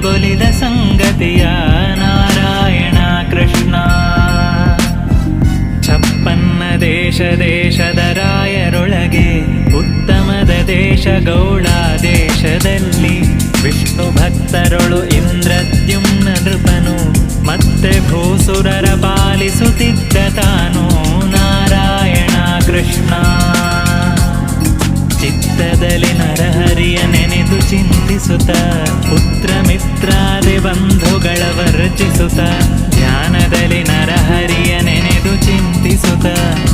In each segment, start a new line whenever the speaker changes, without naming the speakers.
ಗೊಲಿದ ಸಂಗತಿಯ ನಾರಾಯಣ ಕೃಷ್ಣ. ಚಪ್ಪನ್ನ ದೇಶ ದೇಶದ ರಾಯರೊಳಗೆ, ಉತ್ತಮದ ದೇಶ ಗೌಳ ದೇಶದಲ್ಲಿ. ವಿಷ್ಣು ಭಕ್ತರೊಳು ಇಂದ್ರದ್ಯುಮ್ನ ನೃಪನು, ಮತ್ತೆ ಭೂಸುರರ ಪಾಲಿಸುತ್ತಿದ್ದ ತಾನು ನಾರಾಯಣ ಕೃಷ್ಣ. ಚಿತ್ತದಲ್ಲಿ ನರಹರಿಯ ನೆನೆದು ಚಿಂತಿಸುತ್ತ. ಪುತ್ರ ಮಿತ್ರಾದಿ ಬಂಧುಗಳ ವರ್ಜಿಸುತ್ತ ಧ್ಯಾನದಲ್ಲಿ ನರಹರಿಯ ನೆನೆದು ಚಿಂತಿಸುತ್ತ.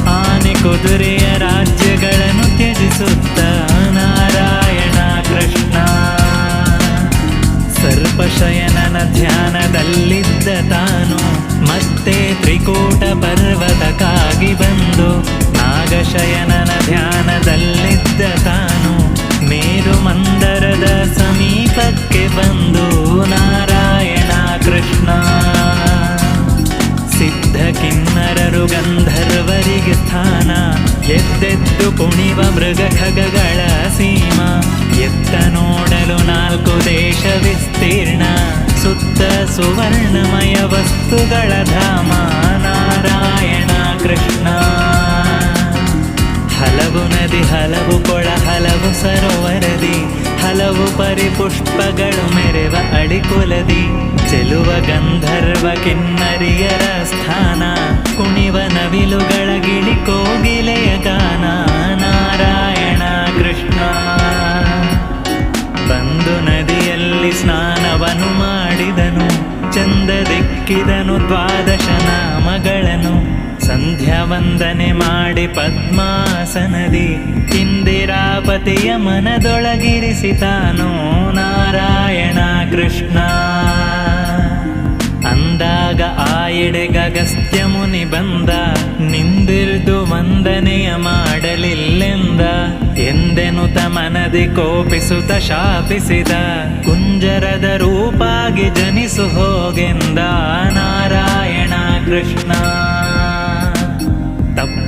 ಆನೆ ಕುದುರೆಯ ರಾಜ್ಯಗಳನ್ನು ತ್ಯಜಿಸುತ್ತ. ನಾರಾಯಣ ಕೃಷ್ಣ. ಸರ್ಪಶಯನನ ಧ್ಯಾನದಲ್ಲಿದ್ದ ತಾನು ಮತ್ತೆ ತ್ರಿಕೂಟ ಪರ್ವತಕ್ಕಾಗಿ ಬಂದು ನಾಗಶಯನನ ಧ್ಯಾನದಲ್ಲಿದ್ದ ತಾನು ಮೇರು ಮಂದರದ ಸಮೀಪಕ್ಕೆ ಬಂದು ನಾರಾಯಣ ಕೃಷ್ಣ. ಸಿದ್ಧ ಕಿನ್ನರರು ಗಂಧರ್ವರಿಗೆ ಸ್ಥಾನ, ಎದ್ದೆದ್ದು ಕುಣಿವ ಮೃಗ ಖಗಗಳ ಸೀಮ, ಎತ್ತ ನೋಡಲು ನಾಲ್ಕು ದೇಶ ವಿಸ್ತೀರ್ಣ, ಸುತ್ತ ಸುವರ್ಣಮಯ ವಸ್ತುಗಳ ಧಾಮ, ನಾರಾಯಣ ಕೃಷ್ಣ. ಹಲವು ನದಿ, ಹಲವು ಕೊಳ, ಹಲವು ಸರೋವರದಿ, ಹಲವು ಪರಿಪುಷ್ಪಗಳು ಮೆರೆವ ಅಡಿಕೊಲದಿ ಚೆಲುವ ಗಂಧರ್ವ ಕಿನ್ನರಿಯರ ಸ್ಥಾನ, ಕುಣಿವ ನವಿಲುಗಳ ಗಿಳಿ ಕೋಗಿಲೆಯ ಗಾನ. ನಾರಾಯಣ ಕೃಷ್ಣ. ಬಂದು ನದಿಯಲ್ಲಿ ಸ್ನಾನವನ್ನು ಮಾಡಿದನು, ಚಂದ ದಿಕ್ಕಿದನು ದ್ವಾದಶ ಸಂಧ್ಯಾ ವಂದನೆ ಮಾಡಿ ಪದ್ಮಾಸನದಿ ಇಂದಿರಾಪತಿಯ ಮನದೊಳಗಿರಿಸಿತಾನು ನಾರಾಯಣ ಕೃಷ್ಣ. ಅಂದಾಗ ಆ ಎಡೆಗಗಸ್ತ್ಯ ಮುನಿ ಬಂದ, ನಿಂದಿರ್ದು ವಂದನೆಯ ಮಾಡಲಿಲ್ಲೆಂದ, ಎಂದೆನುತ ಮನದಿ ಕೋಪಿಸುತ್ತ ಶಾಪಿಸಿದ, ಕುಂಜರದ ರೂಪಾಗಿ ಜನಿಸು ಹೋಗೆಂದ ನಾರಾಯಣ ಕೃಷ್ಣ.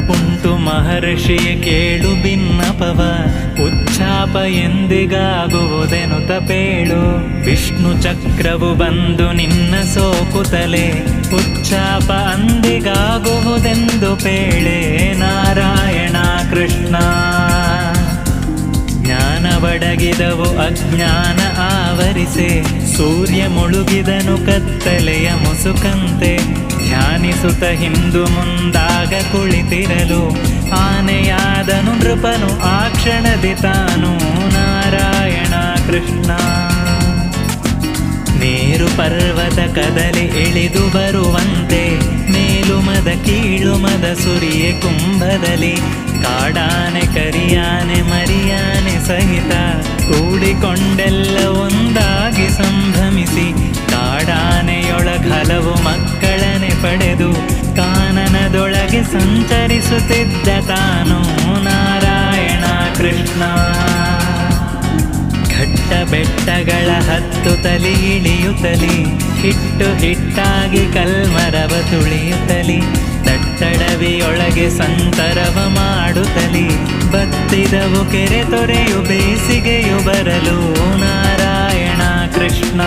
ತಪ್ಪುಂಟು ಮಹರ್ಷಿಯ ಕೇಳು ಭಿನ್ನಪವ ಉಚ್ಚಾಪ ಎಂದಿಗಾಗುವುದೆನು ತಪೇಳು. ವಿಷ್ಣು ಚಕ್ರವು ಬಂದು ನಿನ್ನ ಸೋಕುತಲೆ. ಉಚ್ಚಾಪ ಅಂದಿಗಾಗುವುದೆಂದು ಪೇಳೆ. ನಾರಾಯಣ ಕೃಷ್ಣ. ಜ್ಞಾನವಡಗಿದವು ಅಜ್ಞಾನ ಆವರಿಸೆ. ಸೂರ್ಯ ಮುಳುಗಿದನು ಕತ್ತಲೆಯ ಮುಸುಕಂತೆ. ಧ್ಯಾನಿಸುತ್ತ ಹಿಂದು ಮುಂದಾಗ ಕುಳಿತಿರಲು, ಆನೆಯಾದನು ನೃಪನು, ಆ ಕ್ಷಣದಿ ತಾನು ನಾರಾಯಣ ಕೃಷ್ಣ. ಮೇರು ಪರ್ವತ ಕದಲಿ ಇಳಿದು ಬರುವಂತೆ ಮೇಲುಮದ ಕೀಳುಮದ ಸುರಿಯೆ ಕುಂಭದಲ್ಲಿ, ಕಾಡಾನೆ ಕರಿಯಾನೆ ಮರಿಯಾನೆ ಸಹಿತ ಕೂಡಿಕೊಂಡೆಲ್ಲ ಒಂದಾಗಿ ಸಂಭ್ರಮಿಸಿ, ಕಾಡಾನೆಯೊಳಗ ಹಲವು ಮಕ್ಕಳನೆ ಪಡೆದು ಕಾನನದೊಳಗೆ ಸಂಚರಿಸುತ್ತಿದ್ದ ತಾನು ನಾರಾಯಣ ಕೃಷ್ಣ. ಘಟ್ಟ ಬೆಟ್ಟಗಳ ಹತ್ತು ತಲಿ ಇಳಿಯುತ್ತಲಿ, ಹಿಟ್ಟು ಹಿಟ್ಟಾಗಿ ಕಲ್ಮರವ ತುಳಿಯುತ್ತಲಿ, ತಟ್ಟಡವಿಯೊಳಗೆ ಸಂತರವ ಮಾಡುತ್ತಲಿ, ಬತ್ತಿದವು ಕೆರೆ ತೊರೆಯು ಬೇಸಿಗೆಯು ಬರಲು ನಾರಾಯಣ ಕೃಷ್ಣ.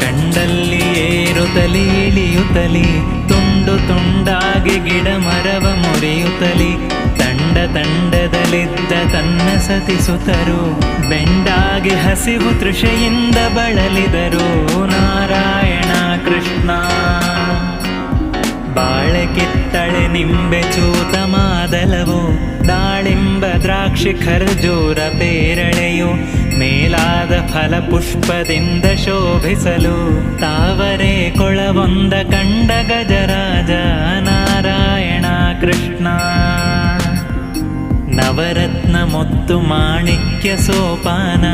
ಕಂಡಲ್ಲಿ ಏರುತ್ತಲಿ ಇಳಿಯುತ್ತಲಿ, ತುಂಡು ತುಂಡಾಗಿ ಗಿಡ ಮರವ ಮುರಿಯುತ್ತಲಿ, ತಂಡ ತಂಡದಲ್ಲಿದ್ದ ತನ್ನ ಸತಿಸುತ್ತರು ಬೆಂಡಾಗಿ ಹಸಿವು ತೃಷೆಯಿಂದ ಬಳಲಿದರು, ನಾರಾಯಣ ಕೃಷ್ಣ. ಬಾಳೆ ಕಿತ್ತಳೆ ನಿಂಬೆ ಚೂತ ಮಾದಲವು, ದಾಳಿಂಬ ದ್ರಾಕ್ಷಿ ಖರ್ಜೂರ ಪೇರಳೆಯು ಮೇಲಾದ ಫಲ ಪುಷ್ಪದಿಂದ ಶೋಭಿಸಲು ತಾವರೆ ಕೊಳವೊಂದ ಕಂಡ ಗಜರಾಜ ನಾರಾಯಣ ಕೃಷ್ಣ. ನವರತ್ನ ಮುತ್ತು ಮಾಣಿಕ್ಯ ಸೋಪಾನ,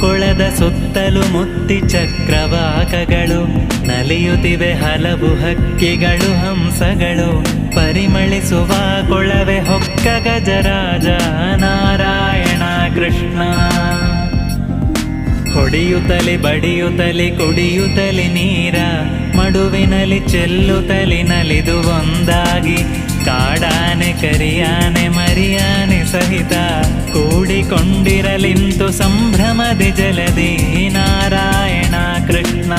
ಕೊಳದ ಸುತ್ತಲೂ ಮುತ್ತಿ ಚಕ್ರವಾಕಗಳು, ನಲಿಯುತ್ತಿವೆ ಹಲವು ಹಕ್ಕಿಗಳು, ಹಂಸಗಳು, ಪರಿಮಳಿಸುವ ಕೊಳವೆ ಹೊಕ್ಕ ಗಜರಾಜ ನಾರಾಯಣ ಕೃಷ್ಣ. ಹೊಡೆಯುತ್ತಲಿ ಬಡಿಯುತ್ತಲೆ ಕುಡಿಯುತ್ತಲೆ ನೀರ, ಮಡುವಿನಲ್ಲಿ ಚೆಲ್ಲುತ್ತಲೆ ನಲಿದು ಒಂದಾಗಿ, ಕಾಡಾನೆ ಕರಿಯಾನೆ ಮರಿಯಾನೆ ಸಹಿತ ಕೂಡಿಕೊಂಡಿರಲಿಂತು ಸಂಭ್ರಮದಿ ಜಲದಿ ನಾರಾಯಣ ಕೃಷ್ಣ.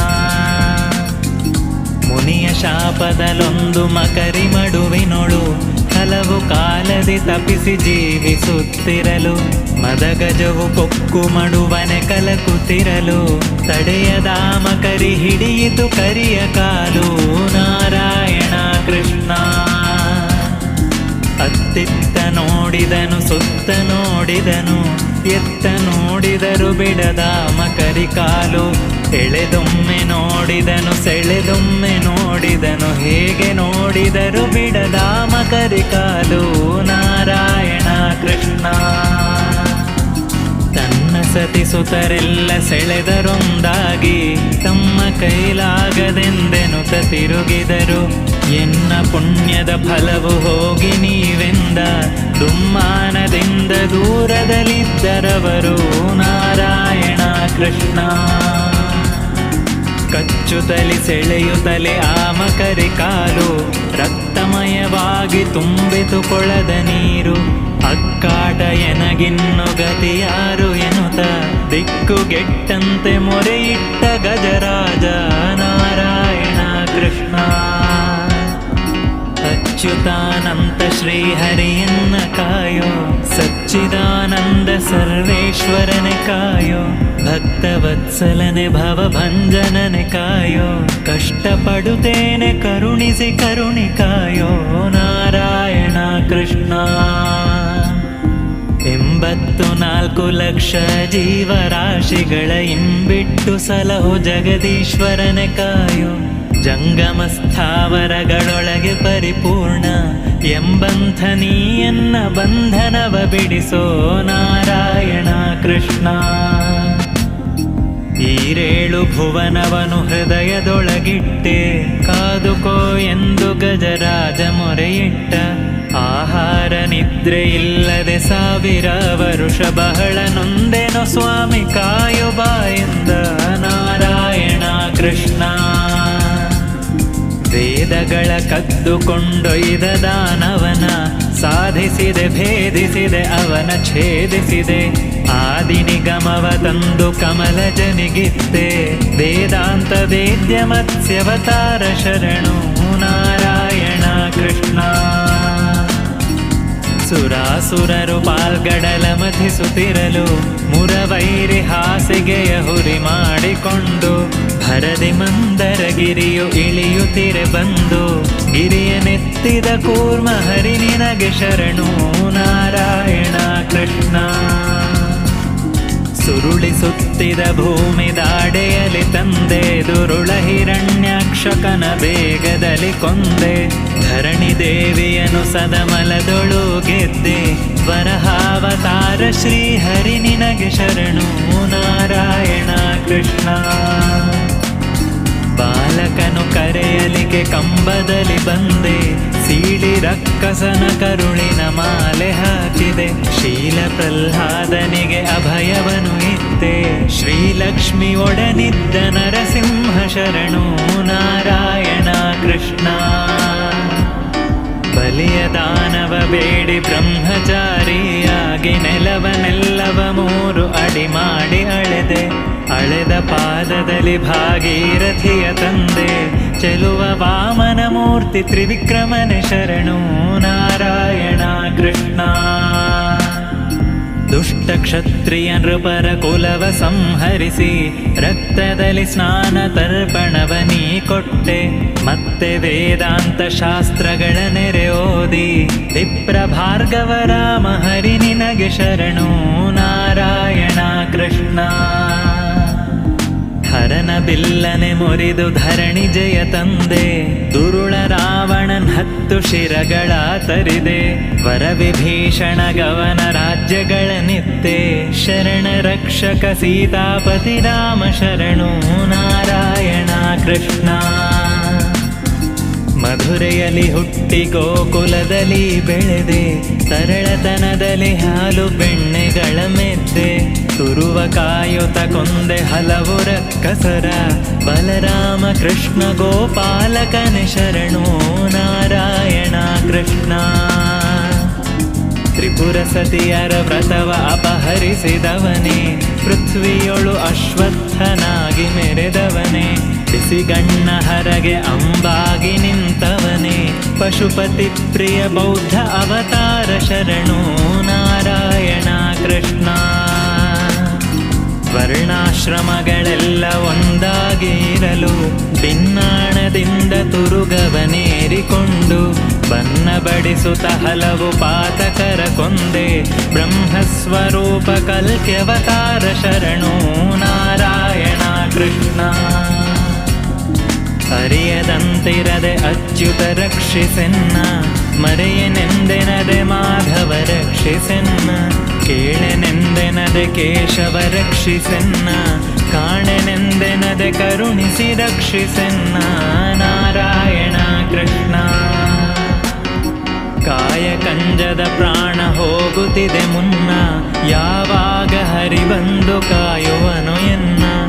ಮುನಿಯ ಶಾಪದಲ್ಲೊಂದು ಮಕರಿ ಮಡುವಿನೊಳು, ಹಲವು ಕಾಲದಿ ತಪ್ಪಿಸಿ ಜೀವಿಸುತ್ತಿರಲು, ಮದಗಜವು ಕೊಕ್ಕು ಮಡುವನೆ ಕಲಕುತ್ತಿರಲು ತಡೆಯದಾಮ ಕರಿ ಹಿಡಿಯಿತು ಕರಿಯ ಕಾಲು, ನಾರಾಯಣ ಕೃಷ್ಣ. ಅತ್ತಿತ್ತ ನೋಡಿದನು, ಸುತ್ತ ನೋಡಿದನು, ಎತ್ತ ನೋಡಿದರು ಬಿಡದ ಮಕರಿ ಕಾಲು. ಎಳೆದೊಮ್ಮೆ ನೋಡಿದನು, ಸೆಳೆದೊಮ್ಮೆ ನೋಡಿದನು, ಹೇಗೆ ನೋಡಿದರು ಬಿಡದ ಮಕರಿ ಕಾಲು. ನಾರಾಯಣ ಕೃಷ್ಣ. ತನ್ನ ಸತಿಸುತರೆಲ್ಲ ಸೆಳೆದರೊಂದಾಗಿ, ತಮ್ಮ ಕೈಲಾಗದೆಂದೆನು ತಿರುಗಿದರು ಎನ್ನ ಪುಣ್ಯದ ಫಲವು ಹೋಗಿ ನೀವೆಂದ ದುಮ್ಮಾನದಿಂದ ದೂರದಲ್ಲಿದ್ದರವರು ನಾರಾಯಣ ಕೃಷ್ಣ. ಕಚ್ಚುತ್ತಲಿ ಸೆಳೆಯುತ್ತಲೆ ಆಮಕರಿ ಕಾಲು, ರಕ್ತಮಯವಾಗಿ ತುಂಬಿತು ಕೊಳದ ನೀರು, ಅಕ್ಕಾಟ ಎನಗಿನ್ನು ಗತಿಯಾರು ಎನ್ನುತ್ತ ದಿಕ್ಕುಗೆಟ್ಟಂತೆ ಮೊರೆಯಿಟ್ಟ ಗಜರಾಜ. ಅಚ್ಯುತಾನಂತ ಶ್ರೀಹರಿಯನ್ನ ಕಾಯೋ, ಸಚ್ಚಿದಾನಂದ ಸರ್ವೇಶ್ವರನೆ ಕಾಯೋ, ಭಕ್ತವತ್ಸಲನೆ ಭವಭಂಜನನೆ ಕಾಯೋ, ಕಷ್ಟಪಡುತ್ತೇನೆ ಕರುಣಿಸಿ ಕರುಣಿ ಕಾಯೋ, ನಾರಾಯಣ ಕೃಷ್ಣ. ಎಂಬತ್ತು ನಾಲ್ಕು ಲಕ್ಷ ಜೀವರಾಶಿಗಳ ಇಂಬಿಟ್ಟು ಸಲಹು ಜಗದೀಶ್ವರನೆ ಕಾಯೋ ಜಂಗಮ ಸ್ಥಾವರಗಳೊಳಗೆ ಪರಿಪೂರ್ಣ ಎಂಬಂಥ ನೀಯನ್ನ ಬಂಧನವ ಬಿಡಿಸೋ ನಾರಾಯಣ ಕೃಷ್ಣ. ಈರೇಳು ಭುವನವನು ಹೃದಯದೊಳಗಿಟ್ಟೆ, ಕಾದುಕೋ ಎಂದು ಗಜರಾಜ ಮೊರೆಯಿಟ್ಟ. ಆಹಾರ ನಿದ್ರೆ ಇಲ್ಲದೆ ಸಾವಿರ ವರುಷ ಬಹಳ ನೊಂದೆನೋ ಸ್ವಾಮಿ ಕಾಯು ಎಂದ ನಾರಾಯಣ ಕೃಷ್ಣ. ವೇದಗಳ ಕದ್ದುಕೊಂಡೊಯ್ದ ದಾನವನ, ಸಾಧಿಸಿದೆ, ಭೇದಿಸಿದೆ, ಅವನ ಛೇದಿಸಿದೆ. ಆದಿ ನಿಗಮವ ತಂದು ಕಮಲ ಜನಿಗಿತ್ತೆ. ವೇದಾಂತ ವೇದ್ಯ ಮತ್ಸ್ಯವತಾರ ಶರಣು ನಾರಾಯಣ ಕೃಷ್ಣ. ಸುರಾಸುರರು ಪಾಲ್ಗಡಲ ಮಥಿಸುತ್ತಿರಲು, ಮುರವೈರಿ ಹಾಸಿಗೆಯ ಹುರಿ ಮಾಡಿಕೊಂಡು ಭರದಿ ಮಂದರ ಗಿರಿಯು ಇಳಿಯುತ್ತಿರೆ ಬಂದು ಗಿರಿಯ ನೆತ್ತಿದ ಕೂರ್ಮ ಹರಿ ನಿನಗೆ ಶರಣು ನಾರಾಯಣ ಕೃಷ್ಣ. ಸುರುಳಿಸುತ್ತಿದ ಭೂಮಿ ದಾಡೆಯಲ್ಲಿ ತಂದೆ, ದುರುಳ ಹಿರಣ್ಯಾಕ್ಷಕನ ಬೇಗದಲ್ಲಿ ಕೊಂದೆ. ಧರಣಿ ದೇವಿಯನು ಸದಮಲದೊಳು ಗೆದ್ದೆ. ವರಹಾವತಾರ ಶ್ರೀ ಹರಿ ನಿನಗೆ ಶರಣು ನಾರಾಯಣ ಕೃಷ್ಣ. ಬಾಲಕನು ಕರೆಯಲಿಗೆ ಕಂಬದಲ್ಲಿ ಬಂದೆ. ಸೀಳಿ ರಕ್ಕಸನ ಕರುಳಿನ ಮಾಲೆ ಹಾಕಿದೆ. ಶೀಲ ಪ್ರಹ್ಲಾದನಿಗೆ ಅಭಯವನು ಇತ್ತೆ. ಶ್ರೀಲಕ್ಷ್ಮಿ ಒಡನಿದ್ದ ನರಸಿಂಹ ಶರಣು ನಾರಾಯಣ ಕೃಷ್ಣ. ಬಲಿಯ ದಾನವ ಬೇಡಿ ಬ್ರಹ್ಮಚಾರಿಯಾಗಿ ನೆಲವನೆಲ್ಲವ ಮೂರು ಅಡಿ ಮಾಡಿ ಅಳೆದೆ ಅಳೆದ. ಪಾದದಲ್ಲಿ ಭಾಗೀರಥಿಯ ತಂದೆ, ಚೆಲುವ ವಾಮನ ಮೂರ್ತಿ ತ್ರಿವಿಕ್ರಮನ ಶರಣು ನಾರಾಯಣ ಕೃಷ್ಣ. ದುಷ್ಟ ಕ್ಷತ್ರಿಯ ನೃಪರ ಕುಲವ ಸಂಹರಿಸಿ, ರಕ್ತದಲ್ಲಿ ಸ್ನಾನ ತರ್ಪಣವ ನೀ ಕೊಟ್ಟೆ. ಮತ್ತೆ ವೇದಾಂತ ಶಾಸ್ತ್ರಗಳ ನೆರೆ ಓದಿ, ವಿಪ್ರ ಭಾರ್ಗವ ರಾಮ ಹರಿ ನಿನಗೆ ಶರಣು ನಾರಾಯಣ ಕೃಷ್ಣ. ಹರನ ಬಿಲ್ಲನೆ ಮುರಿದು ಧರಣಿ ಜಯ ತಂದೆ. ದುರುಳ ರಾವಣನ್ ಹತ್ತು ಶಿರಗಳ ತರಿದೆ. ವರ ವಿಭೀಷಣ ಗವನ ರಾಜ್ಯಗಳ ನಿತ್ತೆ. ಶರಣ ರಕ್ಷಕ ಸೀತಾಪತಿ ರಾಮ ಶರಣು ನಾರಾಯಣ ಕೃಷ್ಣ. ಮಧುರೆಯಲ್ಲಿ ಹುಟ್ಟಿ ಗೋಕುಲದಲ್ಲಿ ಬೆಳೆದೆ. ಸರಳತನದಲ್ಲಿ ಹಾಲು ಬೆಣ್ಣೆಗಳ ಮೆದ್ದೆ. ತುರುವ ಕಾಯುತ ಕೊಂದೆ ಹಲವುರ ಕಸರ. ಬಲರಾಮ ಕೃಷ್ಣ ಗೋಪಾಲಕನ ಶರಣು ನಾರಾಯಣ ಕೃಷ್ಣ. ತ್ರಿಪುರ ಸತಿಯರ ವ್ರತವ ಅಪಹರಿಸಿದವನೇ. ಪೃಥ್ವಿಯೊಳು ಅಶ್ವತ್ಥನಾಗಿ ಮೆರೆದವನೇ. ಬಿಸಿಗಣ್ಣ ಹರಗೆ ಅಂಬಾಗಿ ನಿಂತವನೇ. ಪಶುಪತಿ ಪ್ರಿಯ ಬೌದ್ಧ ಅವತಾರ ಶರಣು ನಾರಾಯಣ ಕೃಷ್ಣ. ವರ್ಣಾಶ್ರಮಗಳೆಲ್ಲ ಒಂದಾಗಿರಲು ಭಿನ್ನಾಣದಿಂದ ತುರುಗವನೇರಿಕೊಂಡು ಬನ್ನ ಬಡಿಸುತ್ತ ಹಲವು ಪಾತಕರ ಕೊಂದೆ ಬ್ರಹ್ಮಸ್ವರೂಪ ಕಲ್ಕ್ಯವತಾರ ಶರಣು ನಾರಾಯಣ ಕೃಷ್ಣ. ಅರಿಯದಂತಿರದೆ ಅಚ್ಯುತ ರಕ್ಷಿಸೆನ್ನ. ಮರೆಯನೆಂದೆನದೆ ಮಾಧವ ರಕ್ಷಿಸೆನ್ನ. ಕೇಳೆನೆಂದೆನದೆ ಕೇಶವ ರಕ್ಷಿಸೆನ್ನ. ಕಾಣೆನೆಂದೆನದೆ ಕರುಣಿಸಿ ರಕ್ಷಿಸೆನ್ನ. ನಾರಾಯಣ ಕೃಷ್ಣ. ಕಾಯ ಕಂಜದ ಪ್ರಾಣ ಹೋಗುತ್ತಿದೆ ಮುನ್ನ. ಯಾವಾಗ ಹರಿ ಬಂದು ಕಾಯುವನು ಎನ್ನ.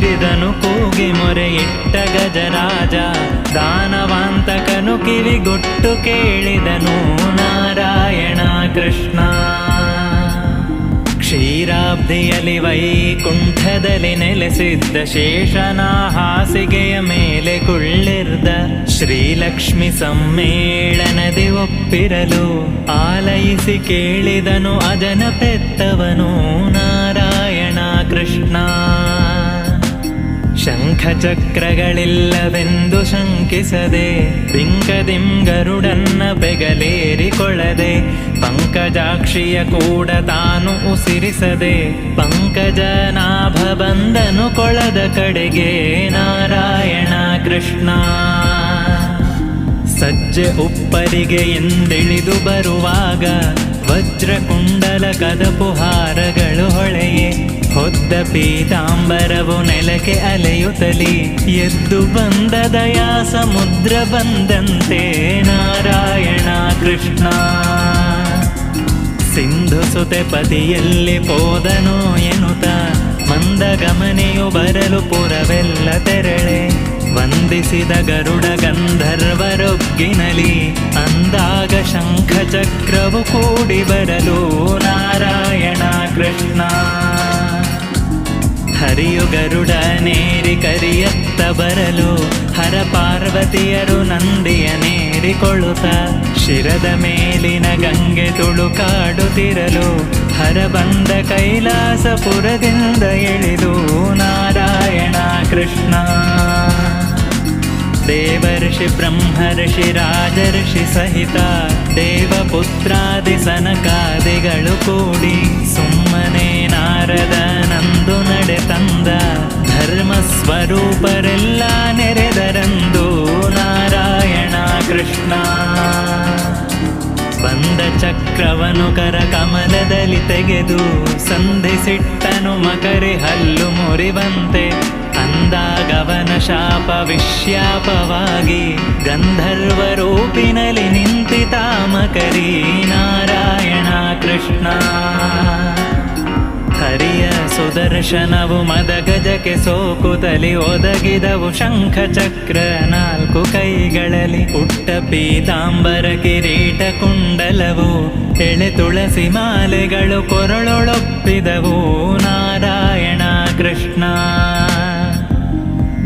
ಚೀರಿದನು ಕೂಗಿ ಮೊರೆ ಇಟ್ಟ ಗಜರಾಜ. ದಾನವಾಂತಕನು ಕಿವಿಗೊಟ್ಟು ಕೇಳಿದನು ನಾರಾಯಣ ಕೃಷ್ಣ. ಕ್ಷೀರಾಬ್ಧಿಯಲ್ಲಿ ವೈಕುಂಠದಲ್ಲಿ ನೆಲೆಸಿದ್ದ ಶೇಷನ ಹಾಸಿಗೆಯ ಮೇಲೆ ಕುಳ್ಳಿರ್ದ ಶ್ರೀಲಕ್ಷ್ಮಿ ಸಮ್ಮೇಳನದಿ ಒಪ್ಪಿರಲು ಆಲಯಿಸಿ ಕೇಳಿದನು ಅಜನ ಪೆತ್ತವನು ನಾರಾಯಣ ಕೃಷ್ಣ. ಶಂಖಚಕ್ರಗಳಿಲ್ಲವೆಂದು ಶಂಕಿಸದೆ ಬಿಂಕದಿಂ ಗರುಡನ್ನ ಬೆಗಲೇರಿಕೊಳ್ಳದೆ, ಪಂಕಜಾಕ್ಷಿಯ ಕೂಡ ತಾನು ಉಸಿರಿಸದೆ, ಪಂಕಜನಾಭ ಬಂದನು ಕೊಳದ ಕಡೆಗೆ ನಾರಾಯಣ ಕೃಷ್ಣ. ಸಜ್ಜೆ ಉಪ್ಪರಿಗೆ ಎಂದಿಳಿದು ಬರುವಾಗ ವಜ್ರ ಕುಂಡಲ ಕದಪುಹಾರಗಳು ಹೊಳೆಯೇ. ಹೊದ್ದ ಪೀತಾಂಬರವು ನೆಲಕ್ಕೆ ಅಲೆಯುತ್ತಲಿ. ಎದ್ದು ಬಂದ ದಯಾ ಸಮುದ್ರ ಬಂದಂತೆ ನಾರಾಯಣ ಕೃಷ್ಣ. ಸಿಂಧು ಸುತೆ ಪತಿಯಲ್ಲಿ ಪೋದನೋ ಎನ್ನುತ್ತ. ಮಂದ ಗಮನೆಯು ಬರಲು ಪುರವೆಲ್ಲ ತೆರಳೆ. ವಂದಿಸಿದ ಗರುಡ ಗಂಧರ್ವರೊಗ್ಗಿನಲಿ ಅಂದಾಗ ಶಂಖ ಚಕ್ರವು ಕೂಡಿ ಬರಲು ನಾರಾಯಣ ಕೃಷ್ಣ. ಹರಿಯು ಗರುಡನೇರಿ ಕರಿಯತ್ತ ಬರಲು ಹರ ಪಾರ್ವತಿಯರು ನಂದಿಯ ನೇರಿಕೊಳ್ಳುತ್ತ ಶಿರದ ಮೇಲಿನ ಗಂಗೆ ತುಳುಕಾಡುತ್ತಿರಲು ಹರ ಬಂದ ಕೈಲಾಸಪುರದಿಂದ ಇಳಿದು ನಾರಾಯಣ ಕೃಷ್ಣ. ದೇವರ್ಷಿ ಬ್ರಹ್ಮರ್ಷಿ ರಾಜರ್ಷಿ ಸಹಿತ ದೇವಪುತ್ರಾದಿ ಸನಕಾದಿಗಳು ಕೂಡಿ ಸುಮ್ಮನೆ ನಾರದ ನಂದು ನಡೆ ತಂದ ಧರ್ಮ ಸ್ವರೂಪರೆಲ್ಲ ನೆರೆದರಂದು ನಾರಾಯಣ ಕೃಷ್ಣ. ಬಂದ ಚಕ್ರವನು ಕರ ಕಮಲದಲ್ಲಿ ತೆಗೆದು ಸಂಧಿಸಿಟ್ಟನು ಮಕರಿ ಹಲ್ಲು ಮುರಿವಂತೆ ಅಂದಾಗವನ ಶಾಪ ವಿಶ್ಯಾಪವಾಗಿ ಗಂಧರ್ವ ರೂಪಿನಲ್ಲಿ ನಿಂತಿತ ಮಕರಿ ನಾರಾಯಣ ಕೃಷ್ಣ. ಹರಿಯ ಸುದರ್ಶನವು ಮದ ಗಜಕ್ಕೆ ಸೋಕುತಲಿ ಒದಗಿದವು ಶಂಖ ಚಕ್ರ ನಾಲ್ಕು ಕೈಗಳಲ್ಲಿ. ಪುಟ್ಟ ಪೀತಾಂಬರ ಕಿರೀಟ ಕುಂಡಲವು ಎಳೆ ತುಳಸಿ ಮಾಲೆಗಳು ಕೊರಳೊಳೊಪ್ಪಿದವು ನಾರಾಯಣ ಕೃಷ್ಣ.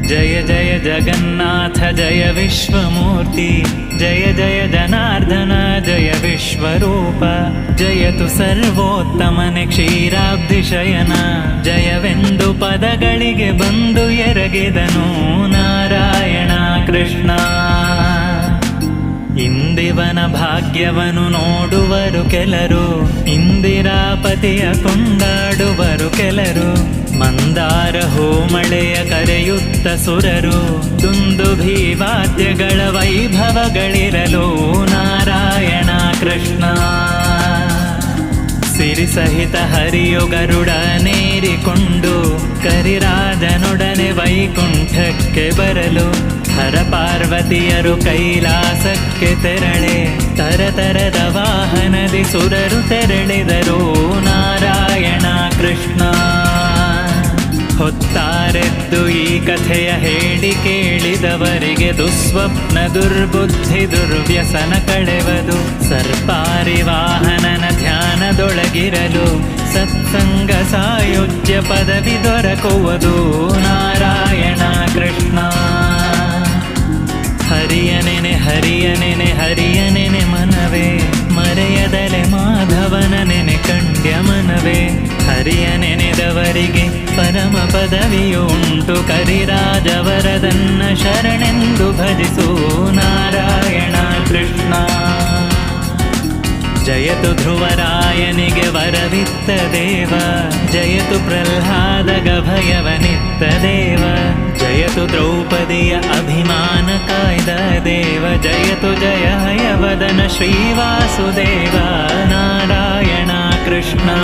ಜಯ ಜಯ ಜಗನ್ನಾಥ, ಜಯ ವಿಶ್ವಮೂರ್ತಿ, ಜಯ ಜಯ ಜನಾರ್ದನ, ಜಯ ವಿಶ್ವರೂಪ ಜಯತು ಸರ್ವೋತ್ತಮನೆ ಕ್ಷೀರಾಬ್ಧಿ ಶಯನ ಜಯವೆಂದು ಪದಗಳಿಗೆ ಬಂದು ಎರಗಿದನು ನಾರಾಯಣ ಕೃಷ್ಣ. ಇಂದಿವನ ಭಾಗ್ಯವನು ನೋಡುವರು ಕೆಲರು, ಇಂದಿರಾಪತಿಯ ಕೊಂಡಾಡುವರು ಕೆಲರು, ಮಂದಾರ ಹೋಮಳೆಯ ಕರೆಯುತ್ತ ಸುರರು ದುಂದು ಭೀವಾದ್ಯಗಳ ವೈಭವಗಳಿರಲು ನಾರಾಯಣ ಕೃಷ್ಣ. ಸಿರಿ ಸಹಿತ ಹರಿಯು ಗರುಡ ನೇರಿಕೊಂಡು, ಕರಿರಾಜನೊಡನೆ ವೈಕುಂಠಕ್ಕೆ ಬರಲು ಹರ ಪಾರ್ವತಿಯರು ಕೈಲಾಸಕ್ಕೆ ತೆರಳೆ ತರತರದ ವಾಹನದಿ ಸುರರು ತೆರಳಿದರು. ನಾರಾಯಣ ಕೃಷ್ಣ. ಹೊತ್ತಾರೆದ್ದು ಈ ಕಥೆಯ ಹೇಳಿ ಕೇಳಿದವರಿಗೆ ದುಸ್ವಪ್ನ ದುರ್ಬುದ್ಧಿ ದುರ್ವ್ಯಸನ ಕಳೆವದು. ಸರ್ಪಾರಿ ವಾಹನನ ಧ್ಯಾನದೊಳಗಿರಲು ಸತ್ಸಂಗ ಸಾಯುಜ್ಯ ಪದವಿ ದೊರಕುವುದು. ನಾರಾಯಣ ಕೃಷ್ಣ. ಹರಿಯ ನೆನೆ ಹರಿಯನೆನೆ ಹರಿಯ ನೆನೆ ಮನವೇ. ಮರೆಯದಲೆ ಮಾಧವನ ನೆನೆ ಕಂಡ್ಯ ಮನವೇ. ಹರಿಯ ನೆನೆದವರಿಗೆ ಪರಮ ಪದವಿಯುಂಟು ಕರಿರಾಜವರದನ್ನ ಶರಣೆಂದು ಭಜಿಸು ನಾರಾಯಣ ಕೃಷ್ಣ. जयतु ध्रुवरायनिगवरवित्तदेव जयतु प्रह्लादगभयवनित्तदेव जयतु द्रौपदीय अभिमानकायदेव जयतु जय हयवदन श्रीवासुदेव श्रीवासुदेवानारायणा कृष्णा।